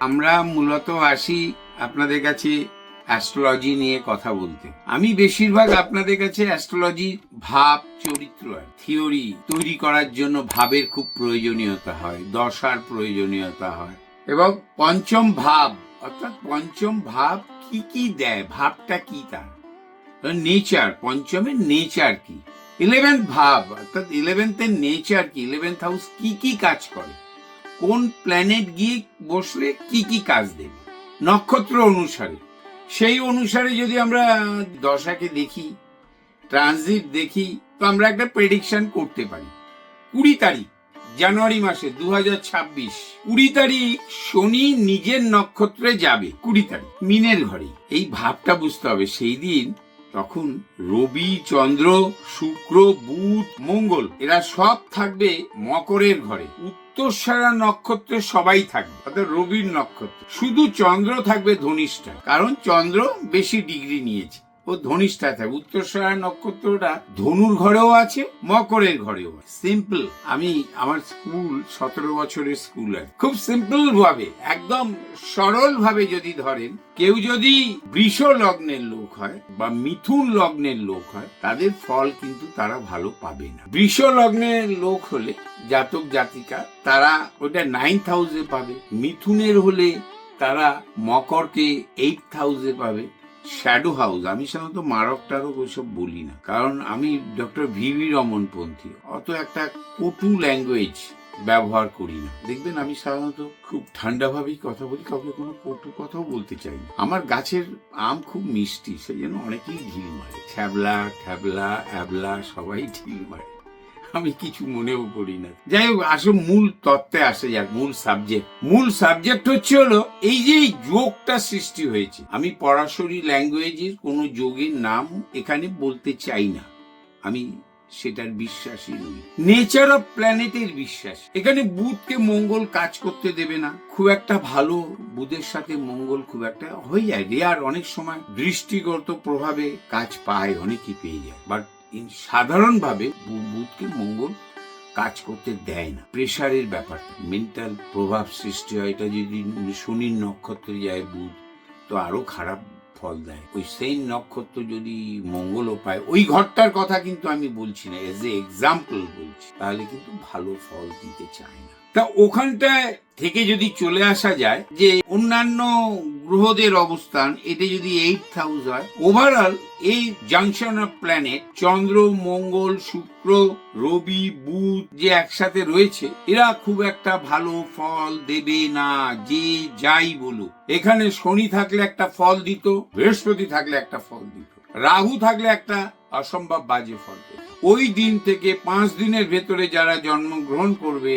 আমরা মূলত আসি আপনাদের কাছে অ্যাস্ট্রোলজি নিয়ে কথা বলতে। আমি বেশিরভাগ আপনাদের কাছে অ্যাস্ট্রোলজি ভাব, চরিত্র থিওরি তৈরি করার জন্য ভাবের খুব প্রয়োজনীয়তা হয়, দশার প্রয়োজনীয়তা হয় এবং পঞ্চম ভাব, অর্থাৎ পঞ্চম ভাব কি কি দেয়, ভাবটা কি তার? নেচার পঞ্চমের নেচার কি? ইলেভেন্থ ভাব, অর্থাৎ ইলেভেন্থের নেচার কি? ইলেভেন্থ হাউস কি কি কাজ করে? কোন প্ল্যানেট গিয়ে বসলে কি কি কাজ দেবে? নক্ষত্র অনুসারে। সেই অনুসারে যদি আমরা দশাকে দেখি ট্রানজিট দেখি, তো আমরা একটা প্রেডিকশন করতে পারি। কুড়ি তারিখ, জানুয়ারি মাসে দু হাজার ছাব্বিশ। কুড়ি তারিখ শনি নিজের নক্ষত্রে যাবে, কুড়ি তারিখ, মিনের ঘরে। এই ভাবটা বুঝতে হবে। সেই দিন তখন রবি, চন্দ্র, শুক্র, বুধ, মঙ্গল, এরা সব থাকবে মকরের ঘরে। উত্তরসারা নক্ষত্রে সবাই থাকবে। অর্থাৎ রবির নক্ষত্র। শুধু চন্দ্র থাকবে ধনিষ্ঠা কারণ চন্দ্র বেশি ডিগ্রি নিয়েছে। ও ধনিষ্ঠা থাকবে উত্তরসারা নক্ষত্রটা ধনুর ঘরেও আছে, মকরের ঘরেও আছে। সিম্পল আমি আমার স্কুল সতেরো বছরের স্কুল আছে খুব সিম্পল ভাবে একদম সরল ভাবে যদি ধরেন, কেউ যদি বৃষ লগ্নের লোক হয় বা মিথুন লগ্নের লোক হয়, তাদের ফল কিন্তু তারা ভালো পাবে না। বৃষ লগ্নের লোক হলে, জাতক জাতিকা, তারা ওটা নাইন হাউসে পাবে। মিথুনের হলে তারা মকরকে এইট হাউসে পাবে। শ্যাডো হাউস আমি সাধারণত মারক টারক ওইসব বলি না। কারণ আমি ডক্টর ভি ভিভি রমনপন্থী, অত একটা কটু ল্যাঙ্গুয়েজ ব্যবহার করি না। দেখবেন আমি সাধারণত খুব ঠান্ডাভাবেই কথা বলি, কাউকে কোনো কটু কথাও বলতে চাই না। আমার গাছের আম খুব মিষ্টি, সেই জন্য অনেকেই ঢিল মারে। ছ্যাবলা, ঠ্যাবলা, অ্যাবলা, সবাই ঢিল মারে। আমি কিছু মনেও করি না। যাই হোক আসো মূল তত্ত্বে আসে যাক, মূল সাবজেক্ট মূল সাবজেক্ট হচ্ছে হলো, এই যে যোগটা সৃষ্টি হয়েছে, আমি পরাশরী ল্যাঙ্গুয়েজের কোনো যোগের নাম এখানে বলতে চাই না। আমি সেটার বিশ্বাসী নই। নেচার অফ প্ল্যানেটের বিশ্বাস। এখানে বুধকে মঙ্গল কাজ করতে দেবে না। খুব একটা ভালো, বুধের সাথে মঙ্গল খুব একটা হয়ে যায়। রেয়ার অনেক সময় দৃষ্টিগত প্রভাবে কাজ পায়, অনেকই পেয়ে যায়। বাট সাধারণভাবে বুধকে মঙ্গল কাজ করতে দেয় না। প্রেশারের ব্যাপারটা মেন্টাল প্রভাব সৃষ্টি হয়। এটা যদি শনির নক্ষত্রে যায় বুধ, তো আরও খারাপ ফল দেয়। ওই সেই নক্ষত্র যদি মঙ্গলও পায়, ওই ঘরটার কথা কিন্তু আমি বলছি না এজ এ এক্সাম্পল বলছি। তাহলে কিন্তু ভালো ফল দিতে চায় না। তা ওখানটায় থেকে যদি চলে আসা যায় যে অন্যান্য গ্রহদের অবস্থান এটা যদি এইট হাউস হয় ওভারঅল এই junction of planet Chandra, Mangal, Shukra, Ravi, Budh যে একসাথে রয়েছে, এরা খুব একটা ভালো ফল দেবে না, যে যাই বলুক। এখানে শনি থাকলে একটা ফল দিত, বৃহস্পতি থাকলে একটা ফল দিত, রাহু থাকলে একটা অসম্ভব বাজে ফল ওই দিন থেকে পাঁচ দিনের ভেতরে যারা জন্মগ্রহণ করবে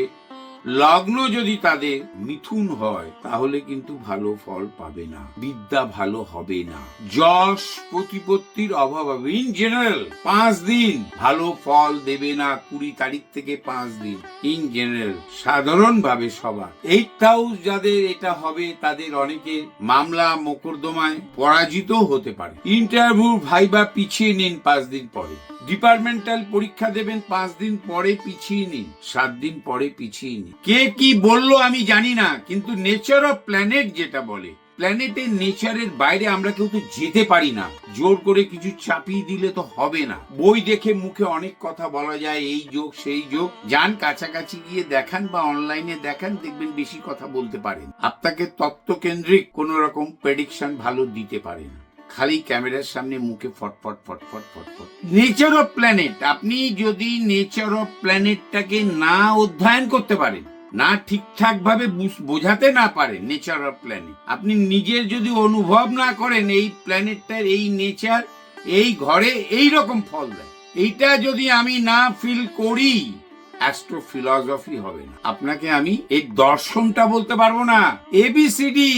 লগ্ন যদি তাদের মিথুন হয়, তাহলে কিন্তু ভালো ফল পাবে না, বিদ্যা ভালো হবে না। যশ প্রতিপত্তির অভাব হবে। ইন জেনারেল পাঁচ দিন ভালো ফল দেবে না কুড়ি তারিখ থেকে পাঁচ দিন। ইন জেনারেল সাধারণ ভাবে সবার। এইট হাউস যাদের এটা হবে, তাদের অনেকে মামলা মোকদ্দমায় পরাজিত হতে পারে। ইন্টারভিউ ভাইবা পিছিয়ে নিন পাঁচ দিন পরে। ডিপার্টমেন্টাল পরীক্ষা দেবেন, পাঁচ দিন পরে পিছিয়ে নিন, সাত দিন পরে পিছিয়ে নিন। কে কি বলল আমি জানি না, কিন্তু নেচার অফ প্ল্যানেট যেটা বলে প্ল্যানেটের নেচারের বাইরে আমরা কেউ তো যেতে পারি না। জোর করে কিছু চাপিয়ে দিলে তো হবে না। বই দেখে মুখে অনেক কথা বলা যায়, এই যোগ, সেই যোগ। যান, কাছাকাছি গিয়ে দেখান বা অনলাইনে দেখান, দেখবেন বেশি কথা বলতে পারেন। আপনাকে তত্ত্বকেন্দ্রিক কোন রকম প্রেডিকশন ভালো দিতে পারে না। খালি ক্যামেরার সামনে মুখে ফটফট ফটফট ফটফট নেচার অফ প্ল্যানেট আপনি যদি নেচার অফ প্ল্যানেটটাকে না অধ্যয়ন করতে পারেন, না ঠিকঠাক ভাবে বুঝ- বোঝাতে না পারেন নেচার অফ প্ল্যানেট আপনি নিজের যদি অনুভব না করেন এই প্ল্যানেটটার এই নেচার এই ঘরে এই রকম ফল দেয়। এইটা যদি আমি না ফিল করি অ্যাস্ট্রো ফিলসফি হবে না। আপনাকে আমি এই দর্শনটা বলতে পারব না। এবিসিডি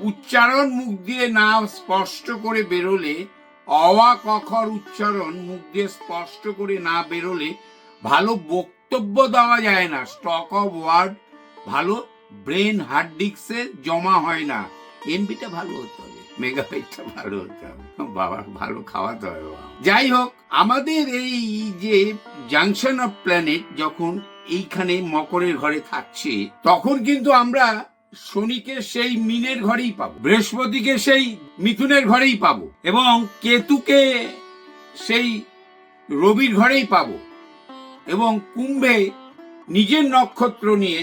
উচ্চারণ মুখ দিয়ে না স্পষ্ট করে বেরোলে অওয়া কখর উচ্চারণ মুখ দিয়ে স্পষ্ট করে না বেরোলে ভালো বক্তব্য দেওয়া যায় না। স্টক অফ ওয়ার্ড ভালো ব্রেন হার্ড জমা হয় না। এমবিটা ভালো হতে হবে মেগাবাইটটা ভালো হতে হবে। বাবা, ভালো খাওয়াতে হবে। যাই হোক, আমাদের এই যে জাংশন অফ প্ল্যানেট যখন এইখানে মকরের ঘরে থাকছে, তখন কিন্তু আমরা শনিকে সেই মিনের ঘরেই পাবো, বৃহস্পতিকে সেই মিথুনের ঘরেই পাবো, এবং কেতুকে সেই রবির ঘরেই পাবো, এবং কুম্ভে নিজের নক্ষত্র নিয়ে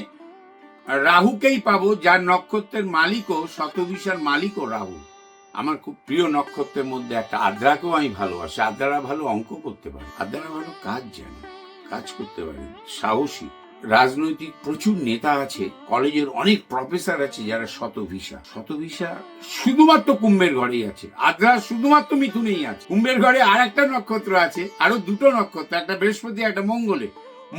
রাহুকেই পাবো, যার নক্ষত্রের মালিকও শতবিশার মালিকও রাহু। আমার খুব প্রিয় নক্ষত্রের মধ্যে একটা আদ্রাকেও আমি ভালোবাসি। আদ্রা ভালো অঙ্ক করতে পারে। আদ্রা ভালো কাজ জানে, কাজ করতে পারে। সাহসী। রাজনৈতিক প্রচুর নেতা আছে, কলেজের অনেক প্রফেসর আছে যারা শতভিসা। শতভিসা শুধুমাত্র কুম্ভের ঘরেই আছে। আদ্রা শুধুমাত্র মিথুনেই আছে। কুম্ভের ঘরে আর একটা নক্ষত্র আছে, আরও দুটো নক্ষত্র, একটা বৃহস্পতি, একটা মঙ্গলে।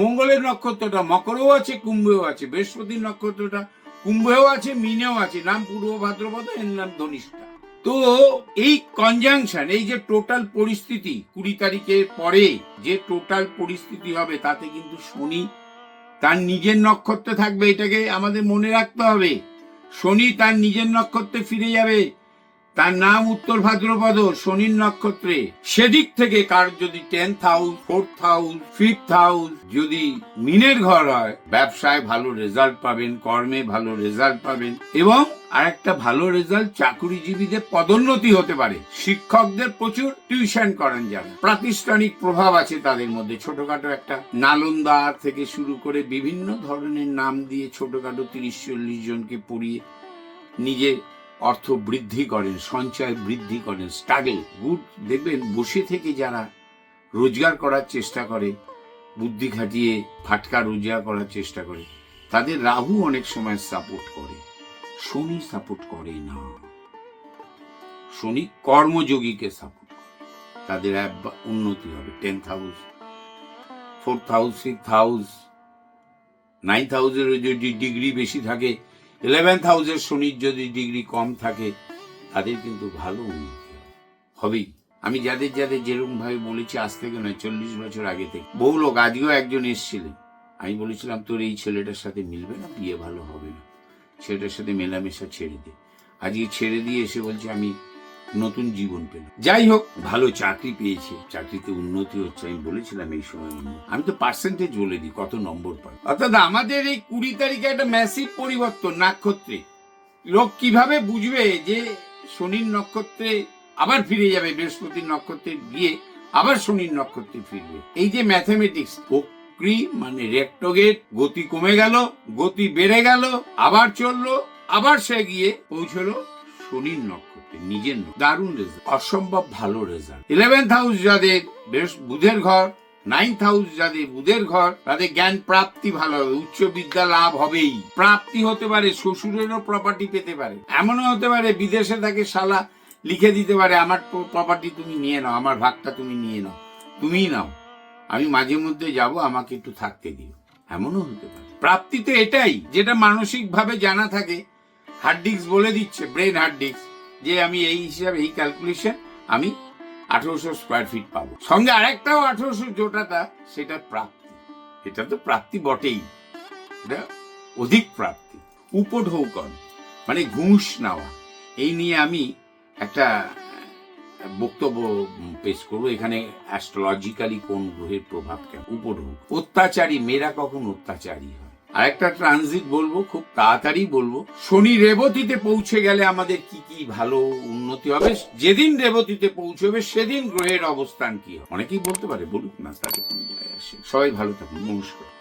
মঙ্গলের নক্ষত্রটা মকরেও আছে, কুম্ভেও আছে। বৃহস্পতির নক্ষত্রটা কুম্ভেও আছে, মিনেও আছে। নাম পূর্ব ভাদ্রপদ, এর নাম ধনিষ্ঠা। তো এই কনজাংশন এই যে টোটাল পরিস্থিতি কুড়ি তারিখের পরে যে টোটাল পরিস্থিতি হবে, তাতে কিন্তু শনি তার নিজের নক্ষত্রে থাকবে, এটাকে আমাদের মনে রাখতে হবে। শনি তার নিজের নক্ষত্রে ফিরে যাবে। তার নাম উত্তর ভাদ্রপদ, শনির নক্ষত্রে। সেদিক থেকে কার যদি tenth house fourth house fifth house যদি মিনের ঘর হয়, ব্যবসায় ভালো রেজাল্ট পাবেন, কর্মে ভালো রেজাল্ট পাবেন এবং আরেকটা ভালো রেজাল্ট চাকুরিজীবীদের পদোন্নতি হতে পারে। শিক্ষকদের প্রচুর টিউশন করেন যারা। প্রাতিষ্ঠানিক প্রভাব আছে তাদের মধ্যে। ছোটখাটো একটা নালন্দা থেকে শুরু করে বিভিন্ন ধরনের নাম দিয়ে ছোটখাটো তিরিশ চল্লিশ জনকে পড়িয়ে নিজের অর্থ বৃদ্ধি করেন, সঞ্চয় বৃদ্ধি করেন স্ট্রাগল গুড, দেখবেন বসে থেকে যারা রোজগার করার চেষ্টা করে, বুদ্ধি খাটিয়ে ফাটকা রোজগার করার চেষ্টা করে, তাদের রাহু অনেক সময় সাপোর্ট করে। শনি সাপোর্ট করে না। শনি কর্মযোগীকে সাপোর্ট করে। তাদের উন্নতি হবে। Tenth house fourth house six house ninth হাউসের যদি ডিগ্রি বেশি থাকে ইলেভেন্থ হাউসের শনির যদি ডিগ্রি কম থাকে, তাদের কিন্তু ভালো। হবেই। আমি যাদের যাদের যেরকম ভাবে বলেছি, আজ থেকে নয়, চল্লিশ বছর আগে থেকে। বহু লোক, আজকেও একজন এসেছিলেন। আমি বলেছিলাম, তোর এই ছেলেটার সাথে মিলবে না? বিয়ে ভালো হবে না। ছেলেটার সাথে মেলামেশা ছেড়ে দে। আজকে ছেড়ে দিয়ে এসে বলছে, আমি নতুন জীবন পেলাম। যাই হোক, ভালো চাকরি পেয়েছে। চাকরিতে উন্নতি হচ্ছে, আমি বলেছিলাম এই সময়। আমি তো পার্সেন্টেজ বলে দিই, কত নম্বর পাই। অর্থাৎ আমাদের এই কুড়ি তারিখে একটা ম্যাসিভ পরিবর্তন নক্ষত্রে। লোক কীভাবে বুঝবে যে শনির নক্ষত্রে আবার ফিরে যাবে, বৃহস্পতির নক্ষত্রে গিয়ে আবার শনির নক্ষত্রে ফিরবে? এই যে ম্যাথমেটিক্স বক্রি মানে রেক্টোগেট গতি কমে গেল, গতি বেড়ে গেল, আবার চলল, আবার সে গিয়ে পৌঁছলো শনির নক্ষত্রে। নিজের ন- দারুণ রেজাল্ট অসম্ভব ভালো রেজাল্ট ইলেভেন্থ হাউস যাদের বেশ বুধের ঘর নাইন্থ হাউস যাদের বুধের ঘর, তাদের জ্ঞান প্রাপ্তি ভালো হবে, উচ্চ বিদ্যা লাভ হবেই। প্রাপ্তি হতে পারে, শ্বশুরেরও প্রপার্টি পেতে পারে। এমনও হতে পারে, বিদেশে থাকে শালা লিখে দিতে পারে, আমার প্রপার্টি তুমি নিয়ে নাও, আমার ভাগটা তুমি নিয়ে নাও, তুমিই নাও। আমি মাঝে মধ্যে যাব, আমাকে একটু থাকতে দিও। এমনও হতে পারে। প্রাপ্তি তো এটাই, যেটা মানসিক ভাবে জানা থাকে হার্ড ডিস্ক বলে দিচ্ছে ব্রেন হার্ড ডিস্ক যে আমি এই হিসাবে, এই ক্যালকুলেশন আমি আঠারোশো স্কোয়ার ফিট পাবো। সঙ্গে আরেকটাও আঠারোশো জোটাটা সেটা প্রাপ্তি। এটা তো প্রাপ্তি বটেই। এটা অধিক প্রাপ্তি। উপঢৌকন মানে ঘুষ নেওয়া। এই নিয়ে আমি একটা বক্তব্য পেশ করব। এখানে অ্যাস্ট্রোলজিক্যালি কোন গ্রহের প্রভাব কেমন? উপঢৌক অত্যাচারী, মেয়েরা কখন অত্যাচারী হয়? আরেকটা ট্রানজিট বলব, খুব তাড়াতাড়ি বলব। শনি রেবতীতে পৌঁছে গেলে আমাদের কি কি ভালো উন্নতি হবে? যেদিন রেবতীতে পৌঁছবে, সেদিন গ্রহের অবস্থান কি হবে? অনেকেই বলতে পারে, বলুক না তাকে কোনো জায়গায় আসে। সবাই ভালো থাকুন, নমস্কার।